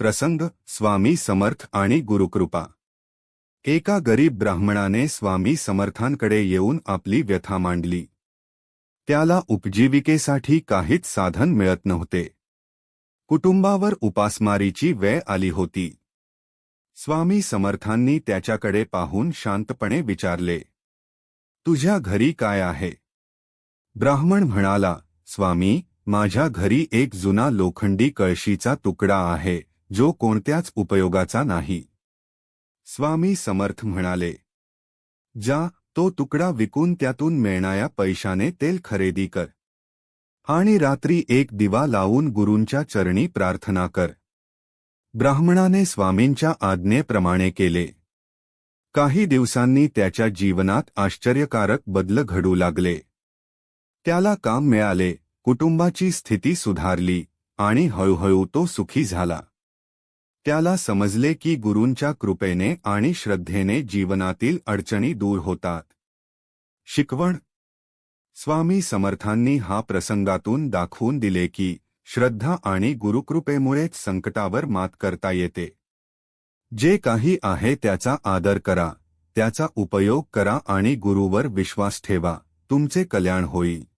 प्रसंग स्वामी समर्थ आणि गुरुकृपा. एका गरीब ब्राह्मणाने स्वामी समर्थांकडे येऊन आपली व्यथा मांडली. त्याला उपजीविकेसाठी काहीच साधन मिळत नव्हते. कुटुंबावर उपासमारीची वेळ आली होती. स्वामी समर्थांनी त्याच्याकडे पाहून शांतपणे विचारले तुझ्या घरी काय आहे? ब्राह्मण म्हणाला स्वामी माझ्या घरी एक जुना लोखंडी कळशीचा तुकडा आहे. जो कोणत्याच उपयोगाचा नाही. स्वामी समर्थ म्हणाले जा तो तुकडा विकून त्यातून मिळणाऱ्या पैशाने तेल खरेदी कर. आणि रात्री एक दिवा लावून गुरूंच्या चरणी प्रार्थना कर. ब्राह्मणाने स्वामींच्या आज्ञेप्रमाणे केले. काही दिवसांनी त्याच्या जीवनात आश्चर्यकारक बदल घडू लागले. त्याला काम मिळाले कुटुंबाची स्थिती सुधारली आणि हळूहळू तो सुखी झाला. त्याला समजले की गुरूंच्या कृपेने आणि श्रद्धेने जीवनातील अडचणी दूर होतात. शिकवण. स्वामी समर्थांनी हा प्रसंगातून दाखवून दिले की श्रद्धा आणि गुरुकृपेमुळेच संकटावर मात करता येते. जे काही आहे त्याचा आदर करा त्याचा उपयोग करा आणि गुरुवर विश्वास ठेवा तुमचे कल्याण होईल.